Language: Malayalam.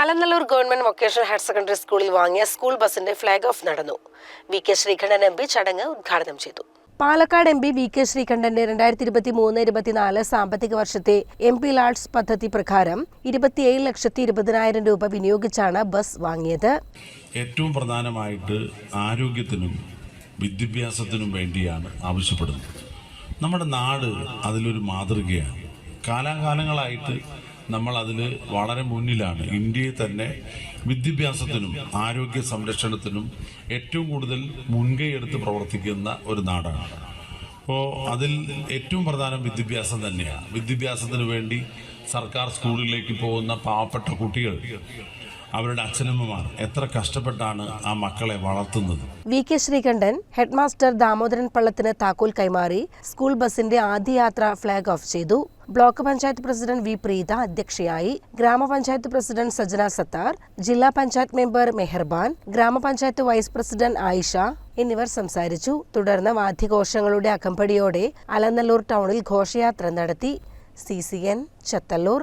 Alanallur government vocational higher secondary സ്കൂളിൽ വാങ്ങിയ സ്കൂൾ ബസിന്റെ ഫ്ളാഗ് ഓഫ് നടന്നു. V K Sreekandan M P ചടങ്ങ് ഉദ്ഘാടനം ചെയ്തു. Palakkad M P V K ശ്രീകണ്ഠന്റെ രണ്ടായിരത്തി ഇരുപത്തി മൂന്ന് ഇരുപത്തിനാല് സാമ്പത്തിക വർഷത്തെ എം പി ലാഡ്സ് പദ്ധതി പ്രകാരം ഇരുപത്തിയേഴ് ലക്ഷത്തി ഇരുപതിനായിരം രൂപ വിനിയോഗിച്ചാണ് ബസ് വാങ്ങിയത്. ഏറ്റവും പ്രധാനമായിട്ട് ആരോഗ്യത്തിനും വിദ്യാഭ്യാസത്തിനും വേണ്ടിയാണ് ആവശ്യപ്പെടുന്നത്. നമ്മുടെ നാട് അതിലൊരു മാതൃകയാണ്. കാലാകാലങ്ങളായിട്ട് നമ്മൾ അതിൽ വളരെ മുന്നിലാണ്. ഇന്ത്യയെ തന്നെ വിദ്യാഭ്യാസത്തിനും ആരോഗ്യ സംരക്ഷണത്തിനും ഏറ്റവും കൂടുതൽ മുൻകൈ എടുത്ത് പ്രവർത്തിക്കുന്ന ഒരു നാടാണ്. അപ്പോൾ അതിൽ ഏറ്റവും പ്രധാനം വിദ്യാഭ്യാസം തന്നെയാണ് വിദ്യാഭ്യാസത്തിന് വേണ്ടി സർക്കാർ സ്കൂളിലേക്ക് പോകുന്ന പാവപ്പെട്ട കുട്ടികൾ അവരുടെ അച്ഛനമ്മമാർ എത്ര കഷ്ടപ്പെട്ടാണ് ആ മക്കളെ വളർത്തുന്നത്. V K Sreekandan headmaster Damodaran പള്ളത്തിന് താക്കോൽ കൈമാറി സ്കൂൾ ബസിന്റെ ആദ്യ യാത്ര ഫ്ളാഗ് ഓഫ് ചെയ്തു. Block panchayat president V Preetha അധ്യക്ഷയായി. ഗ്രാമപഞ്ചായത്ത് പ്രസിഡന്റ് സജന സത്താർ ജില്ലാ പഞ്ചായത്ത് മെമ്പർ മെഹർബാൻ ഗ്രാമപഞ്ചായത്ത് വൈസ് പ്രസിഡന്റ് ആയിഷ എന്നിവർ സംസാരിച്ചു. തുടർന്ന് വാദ്യഘോഷങ്ങളുടെ അകമ്പടിയോടെ അലനല്ലൂർ ടൗണിൽ ഘോഷയാത്ര നടത്തി. C C N Chathallur.